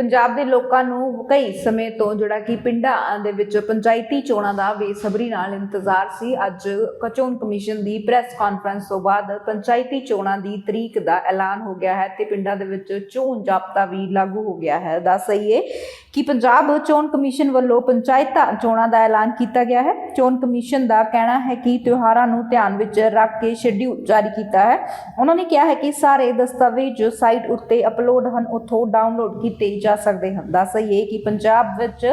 ਪੰਜਾਬ ਦੇ ਲੋਕਾਂ ਨੂੰ ਕਈ ਸਮੇਂ ਤੋਂ ਜਿਹੜਾ ਕਿ ਪਿੰਡਾਂ ਦੇ ਵਿੱਚ ਪੰਚਾਇਤੀ ਚੋਣਾਂ ਦਾ ਬੇਸਬਰੀ ਨਾਲ ਇੰਤਜ਼ਾਰ ਸੀ। ਅੱਜ ਚੋਣ ਕਮਿਸ਼ਨ ਦੀ ਪ੍ਰੈਸ ਕਾਨਫਰੰਸ ਤੋਂ ਬਾਅਦ ਪੰਚਾਇਤੀ ਚੋਣਾਂ ਦੀ ਤਰੀਕ ਦਾ ਐਲਾਨ ਹੋ ਗਿਆ ਹੈ ਤੇ ਪਿੰਡਾਂ ਦੇ ਵਿੱਚ ਚੋਣ ਜਾਬਤਾ ਵੀ ਲਾਗੂ ਹੋ ਗਿਆ ਹੈ। ਦੱਸ ਸਹੀਏ ਕਿ ਪੰਜਾਬ ਚੋਣ ਕਮਿਸ਼ਨ ਵੱਲੋਂ ਪੰਚਾਇਤਾਂ ਚੋਣਾਂ ਦਾ ਐਲਾਨ ਕੀਤਾ ਗਿਆ ਹੈ। ਚੋਣ ਕਮਿਸ਼ਨ ਦਾ ਕਹਿਣਾ ਹੈ ਕਿ ਤਿਉਹਾਰਾਂ ਨੂੰ ਧਿਆਨ ਵਿੱਚ ਰੱਖ ਕੇ ਸ਼ੈਡਿਊਲ ਜਾਰੀ ਕੀਤਾ ਹੈ। ਉਹਨਾਂ ਨੇ ਕਿਹਾ ਹੈ ਕਿ ਸਾਰੇ ਦਸਤਾਵੇਜ਼ ਸਾਈਟ ਉੱਤੇ ਅਪਲੋਡ ਹਨ। ਉੱਥੋਂ ਡਾਊਨਲੋਡ ਕੀਤੇ ਜਾ ਸਕਦੇ ਹਨ। ਦੱਸ ਸਹੀਏ ਕਿ ਪੰਜਾਬ ਵਿੱਚ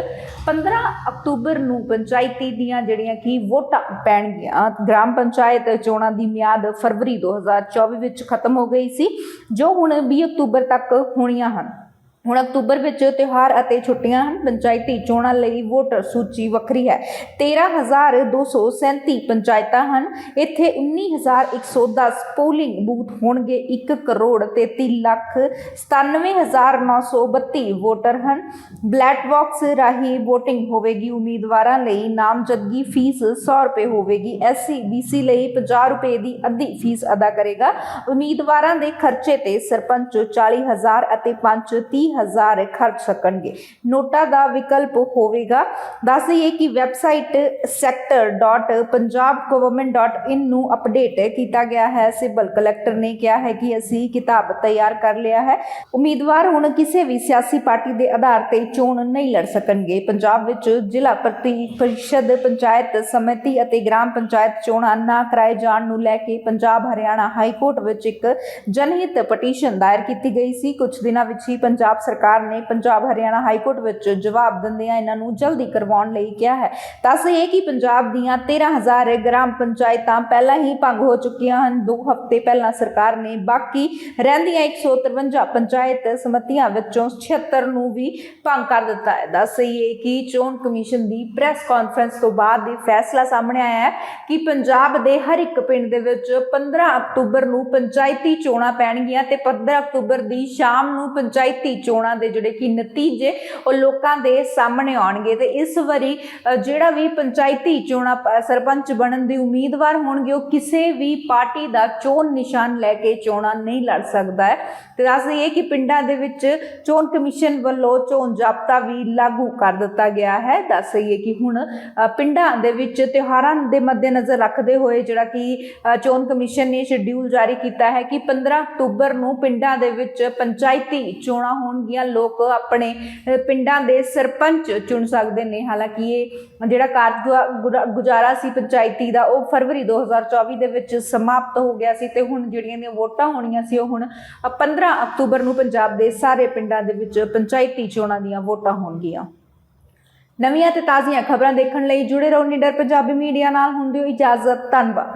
15 ਅਕਤੂਬਰ ਨੂੰ ਪੰਚਾਇਤੀ ਦੀਆਂ ਜਿਹੜੀਆਂ ਕਿ ਵੋਟਾਂ ਪੈਣਗੀਆਂ, ਗ੍ਰਾਮ ਪੰਚਾਇਤ ਚੋਣਾਂ ਦੀ ਮਿਆਦ ਫਰਵਰੀ 2024 ਵਿੱਚ ਖਤਮ ਹੋ ਗਈ ਸੀ, ਜੋ ਹੁਣ 20 ਅਕਤੂਬਰ ਤੱਕ ਹੋਣੀਆਂ ਹਨ। ਹੁਣ ਅਕਤੂਬਰ ਵਿੱਚ ਤਿਉਹਾਰ ਅਤੇ ਛੁੱਟੀਆਂ ਹਨ। ਪੰਚਾਇਤੀ ਚੋਣਾਂ ਲਈ ਵੋਟਰ ਸੂਚੀ ਵੱਖਰੀ ਹੈ। 13237 ਪੰਚਾਇਤਾਂ ਹਨ। ਇੱਥੇ 19110 ਪੋਲਿੰਗ ਬੂਥ ਹੋਣਗੇ। 1 ਕਰੋੜ 33 ਲੱਖ 97932 ਵੋਟਰ ਹਨ। ਬਲੈਕ ਬਾਕਸ ਰਾਹੀਂ VOTING ਹੋਵੇਗੀ। ਉਮੀਦਵਾਰਾਂ ਲਈ ਨਾਮਜ਼ਦਗੀ ਫੀਸ 100 ਰੁਪਏ ਹੋਵੇਗੀ। ਐਸਸੀ ਬੀਸੀ ਲਈ 50 ਰੁਪਏ ਦੀ ਅੱਧੀ ਫੀਸ ਅਦਾ ਕਰੇਗਾ। ਉਮੀਦਵਾਰਾਂ ਦੇ ਖਰਚੇ ਤੇ ਸਰਪੰਚ 40000 ਅਤੇ ਪੰਚ 30000 ਖਰਚ ਸਕਣਗੇ। ਨੋਟਾਂ ਦਾ ਵਿਕਲਪ ਹੋਵੇਗਾ। ਦੱਸ ਦਈਏ ਕਿ ਵੈਬਸਾਈਟ sector.punjabgovernment.in ਨੂੰ ਅਪਡੇਟ ਕੀਤਾ ਗਿਆ ਹੈ। ਸਿਵਲ ਕਲੈਕਟਰ ਨੇ ਕਿਹਾ ਹੈ ਕਿ ਅਸੀਂ ਕਿਤਾਬ ਤਿਆਰ ਕਰ ਲਿਆ ਹੈ। ਉਮੀਦਵਾਰ ਹੁਣ ਕਿਸੇ ਵੀ ਸਿਆਸੀ ਪਾਰਟੀ ਦੇ ਆਧਾਰ ਤੇ ਚੋਣ ਨਹੀਂ ਲੜ ਸਕਣਗੇ। ਪੰਜਾਬ ਵਿੱਚ ਜ਼ਿਲ੍ਹਾ ਪ੍ਰਤੀ ਪਰਿਸ਼ਦ ਪੰਚਾਇਤ ਸਮਿਤੀ ਅਤੇ ਗ੍ਰਾਮ ਪੰਚਾਇਤ ਚੋਣਾਂ ਨਾ ਕਰਾਏ ਜਾਣ ਨੂੰ ਲੈ ਕੇ ਪੰਜਾਬ, ਹਰਿਆਣਾ ਹਾਈ ਕੋਰਟ ਵਿੱਚ ਇੱਕ ਜਨਹਿਤ ਪਟੀਸ਼ਨ ਦਾਇਰ ਕੀਤੀ ਗਈ ਸੀ। ਕੁਝ ਦਿਨਾਂ ਵਿੱਚ ਹੀ ਪੰਜਾਬ ਸਰਕਾਰ ਨੇ ਪੰਜਾਬ ਹਰਿਆਣਾ ਹਾਈ ਕੋਰਟ ਵਿੱਚ ਜਵਾਬ ਦਿੰਦਿਆਂ ਇਹਨਾਂ ਨੂੰ ਜਲਦੀ ਕਰਵਾਉਣ ਲਈ ਕਿਹਾ ਹੈ। ਦੱਸ ਇਹ ਕਿ ਪੰਜਾਬ ਦੀਆਂ 13000 ਗ੍ਰਾਮ ਪੰਚਾਇਤਾਂ ਪਹਿਲਾਂ ਹੀ ਭੰਗ ਹੋ ਚੁੱਕੀਆਂ ਹਨ। ਦੋ ਹਫ਼ਤੇ ਪਹਿਲਾਂ ਸਰਕਾਰ ਨੇ ਬਾਕੀ ਰਹਿੰਦੀਆਂ 153 ਪੰਚਾਇਤ ਸਮਿਤੀਆਂ ਵਿੱਚੋਂ 76 ਨੂੰ ਵੀ ਭੰਗ ਕਰ ਦਿੱਤਾ ਹੈ। ਦੱਸ ਇਹ ਕਿ ਚੋਣ ਕਮਿਸ਼ਨ ਦੀ ਪ੍ਰੈਸ ਕਾਨਫਰੰਸ ਤੋਂ ਬਾਅਦ ਇਹ ਫੈਸਲਾ ਸਾਹਮਣੇ ਆਇਆ ਹੈ ਕਿ ਪੰਜਾਬ ਦੇ ਹਰ ਇੱਕ ਪਿੰਡ ਦੇ ਵਿੱਚ 15 ਅਕਤੂਬਰ ਨੂੰ ਪੰਚਾਇਤੀ ਚੋਣਾਂ ਪੈਣਗੀਆਂ ਤੇ 15 ਅਕਤੂਬਰ ਦੀ ਸ਼ਾਮ ਨੂੰ ਪੰਚਾਇਤੀ ਚੋਣਾਂ ਦੇ ਜਿਹੜੇ ਕਿ ਨਤੀਜੇ ਉਹ ਲੋਕਾਂ ਦੇ ਸਾਹਮਣੇ ਆਉਣਗੇ ਤੇ ਇਸ ਵਾਰੀ ਜਿਹੜਾ ਵੀ ਪੰਚਾਇਤੀ ਚੋਣਾਂ ਪ- ਸਰਪੰਚ ਬਣਨ ਦੇ ਉਮੀਦਵਾਰ ਹੋਣਗੇ, ਉਹ ਕਿਸੇ ਵੀ ਪਾਰਟੀ ਦਾ ਚੋਣ ਨਿਸ਼ਾਨ ਲੈ ਕੇ ਚੋਣਾਂ ਨਹੀਂ ਲੜ ਸਕਦਾ ਹੈ। ਤੇ ਦੱਸ ਦਈਏ ਕਿ ਪਿੰਡਾਂ ਦੇ ਵਿੱਚ ਚੋਣ ਕਮਿਸ਼ਨ ਵੱਲੋਂ ਚੋਣ ਜਾਬਤਾ ਵੀ ਲਾਗੂ ਕਰ ਦਿੱਤਾ ਗਿਆ ਹੈ। ਦੱਸ ਦਈਏ ਕਿ ਹੁਣ ਪਿੰਡਾਂ ਦੇ ਵਿੱਚ ਤਿਉਹਾਰਾਂ ਦੇ ਮੱਦੇਨਜ਼ਰ ਰੱਖਦੇ ਹੋਏ ਜਿਹੜਾ ਕਿ ਚੋਣ ਕਮਿਸ਼ਨ ਨੇ ਸ਼ਡਿਊਲ ਜਾਰੀ ਕੀਤਾ ਹੈ ਕਿ 15 ਅਕਤੂਬਰ ਨੂੰ ਪਿੰਡਾਂ ਦੇ ਵਿੱਚ ਪੰਚਾਇਤੀ ਚੋਣਾਂ ਹੋਣ ਹੋਣਗੀਆਂ ਲੋਕ ਆਪਣੇ ਅ, ਪਿੰਡਾਂ ਦੇ ਸਰਪੰਚ ਚੁਣ ਸਕਦੇ ਨੇ। ਹਾਲਾਂਕਿ ਇਹ ਜਿਹੜਾ ਕਾਰਜ ਗੁਜ਼ਾਰਾ ਸੀ ਪੰਚਾਇਤੀ ਦਾ ਉਹ ਫਰਵਰੀ 2024 ਦੇ ਵਿੱਚ ਸਮਾਪਤ ਹੋ ਗਿਆ ਸੀ ਤੇ ਹੁਣ ਜਿਹੜੀਆਂ ਦੀਆਂ ਵੋਟਾਂ ਹੋਣੀਆਂ ਸੀ ਉਹ ਹੁਣ ਅ, 15 ਅਕਤੂਬਰ ਨੂੰ ਪੰਜਾਬ ਦੇ ਸਾਰੇ ਪਿੰਡਾਂ ਦੇ ਵਿੱਚ ਪੰਚਾਇਤੀ ਚੋਣਾਂ ਦੀਆਂ ਵੋਟਾਂ ਹੋਣਗੀਆਂ। ਨਵੀਆਂ ਤੇ ਤਾਜ਼ੀਆਂ ਖਬਰਾਂ ਦੇਖਣ ਲਈ ਜੁੜੇ ਰਹੋ ਨਿਡਰ ਪੰਜਾਬੀ ਮੀਡੀਆ ਨਾਲ। ਹੁੰਦੇ ਹੋ ਇਜਾਜ਼ਤ ਧੰਨਵਾਦ।